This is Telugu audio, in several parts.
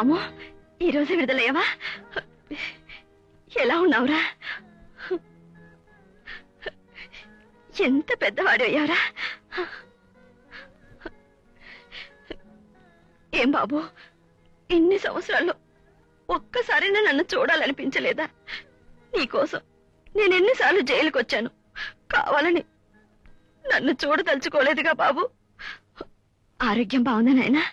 రాము ఈరోజు విడుదలయ్యావా? ఎలా ఉన్నావురా? ఎంత పెద్దవాడు అయ్యావురా? ఏం బాబు ఇన్ని సంవత్సరాల్లో ఒక్కసారైనా నన్ను చూడాలనిపించలేదా? నీకోసం నేను ఎన్నిసార్లు జైలుకి వచ్చాను కావాలని నన్ను చూడదలుచుకోలేదుగా బాబు. ఆరోగ్యం బాగుందా నాయనా?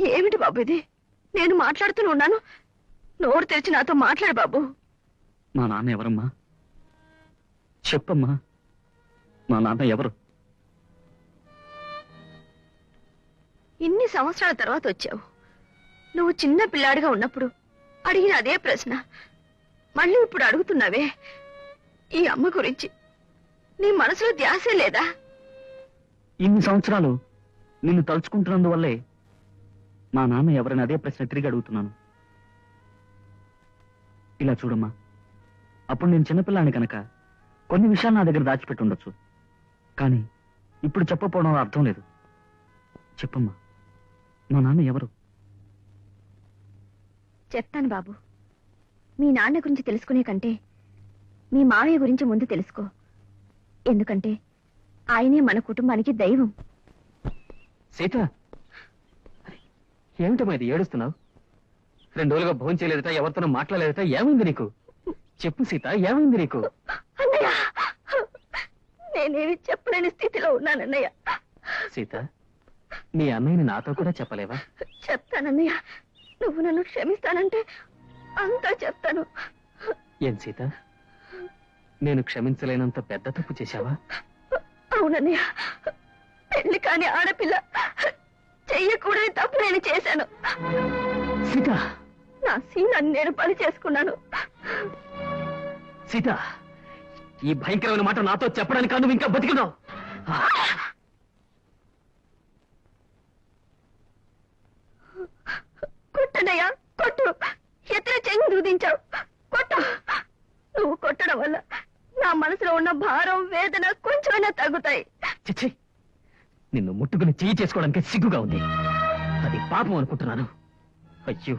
ఏమిటి బాబు ఇది? నేను మాట్లాడుతూనే ఉన్నాను. నోరు తెరిచి నాతో మాట్లాడు బాబు. మా నాన్న ఎవరమ్మా? చెప్పమ్మా. మా నాన్న ఎవరు? ఇన్ని సంవత్సరాల తర్వాత వచ్చావు. నువ్వు చిన్న పిల్లాడిగా ఉన్నప్పుడు అడిగిన అదే ప్రశ్న. మళ్ళీ ఇప్పుడు అడుగుతున్నావే ఈ అమ్మ గురించి. నీ మనసులో ధ్యాసే లేదా? ఇన్ని సంవత్సరాలు నిన్ను తలుచుకుంటున్నందువల్లే మా నాన్న ఎవరని అదే ప్రశ్న తిరిగి అడుగుతున్నాను. ఇలా చూడమ్మా. అప్పుడు నేను చిన్నపిల్లాన్ని కనుక కొన్ని విషయాలు నా దగ్గర దాచిపెట్టి ఉండొచ్చు. కానీ ఇప్పుడు చెప్పకపోవడం అర్థం లేదు. చెప్పమ్మా. మా నాన్న ఎవరు? చెప్తాను బాబు. మీ నాన్న గురించి తెలుసుకునే కంటే మీ మావయ్య గురించి ముందు తెలుసుకో. ఎందుకంటే ఆయనే మన కుటుంబానికి దైవం. సీత! ఏమిటమ్మా ఇది ఏడుస్తున్నావు? రెండు రోజులుగా భోజనం చేయలేదట ఎవరితోనూ మాట్లాడలేదట ఏమైంది నీకు? చెప్పు సీత ఏమైంది నీకు? అన్నయ్య నేనేమి చెప్పలేని స్థితిలో ఉన్నానన్నయ్య సీత మీ అన్నయ్యని నాతో కూడా చెప్పలేవా? చెప్తానన్నయ్య. నువ్వు నన్ను క్షమిస్తానంటే అంతా చెప్తాను. ఏం సీత? నేను క్షమించలేనంత పెద్ద తప్పు చేశావా? అవునన్నయ్య పెళ్ళి కాని ఆడపిల్ల చెయ్యకూడని తప్పు నేను చేశాను. సీత. నా శీలాన్ని నేను పని చేసుకున్నాను. సీత ఈ భయంకరమైన మాట నాతో చెప్పడానికి కాదు నువ్వు ఇంకా బతికున్నావు కొట్టనయ్యా కొట్టు. ఎత్తున చెంగు దూదించావు. కొట్టు. నువ్వు కొట్టడం వల్ల నా మనసులో ఉన్న భారం వేదన కొంచెమైనా తగ్గుతాయి. నిన్ను ముట్టుకుని చేయి చేసుకోవడానికి సిగ్గుగా ఉంది. అది పాపం అనుకుంటున్నాను. అయ్యో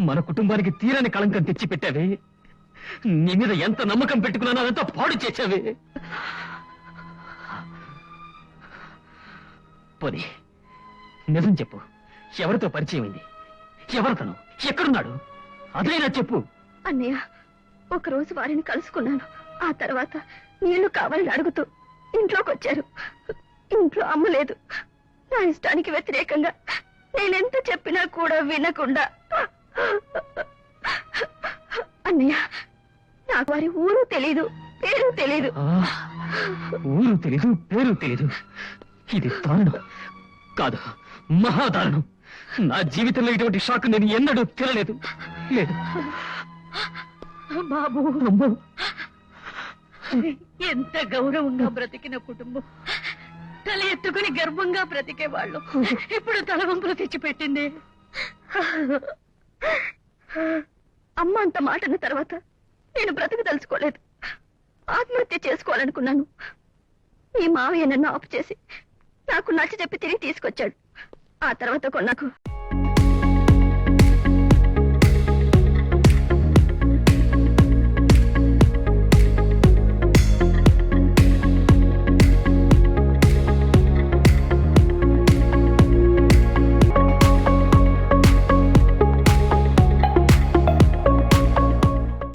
మన కుటుంబానికి తీరని కళంకం తెచ్చి పెట్టావే నీ మీద ఎంత నమ్మకం పెట్టుకున్నానో అదంతా పాడు చేశావే. పోనీ నిజం చెప్పు. ఎవరితో పరిచయం అయింది? ఎవరితను? ఎక్కడున్నాడు? అదైనా చెప్పు. అన్నయ్య ఒకరోజు వారిని కలుసుకున్నాను. ఆ తర్వాత నీళ్ళు కావాలని అడుగుతూ ఇంట్లోకి వచ్చారు ఇంట్లో అమ్మ లేదు. నా ఇష్టానికి వ్యతిరేకంగా నేనెంత చెప్పినా కూడా వినకుండా. అన్నయ్య నాకు వారి ఊరు తెలీదు పేరు తెలీదు. ఊరు తెలీదు పేరు తెలీదు. ఇది దారుణం. కాదు మహాదారుణం. నా జీవితంలో ఇటువంటి షాక్ నేను ఎన్నడూ తినలేదు. లేదు. బాబు. ఎంత గౌరవంగా బ్రతికిన కుటుంబం. తల ఎత్తుకుని గర్వంగా బ్రతికే వాళ్ళు ఇప్పుడు తలవంపులు తెచ్చిపెట్టింది. అమ్మ అంత మాట అన్న తర్వాత నేను బ్రతకదలుచుకోలేదు ఆత్మహత్య చేసుకోవాలనుకున్నాను. ఈ మావయ్య నన్ను ఆపు చేసి నాకు నచ్చ చెప్పి తిరిగి తీసుకొచ్చాడు. ఆ తర్వాత కొన్నాకు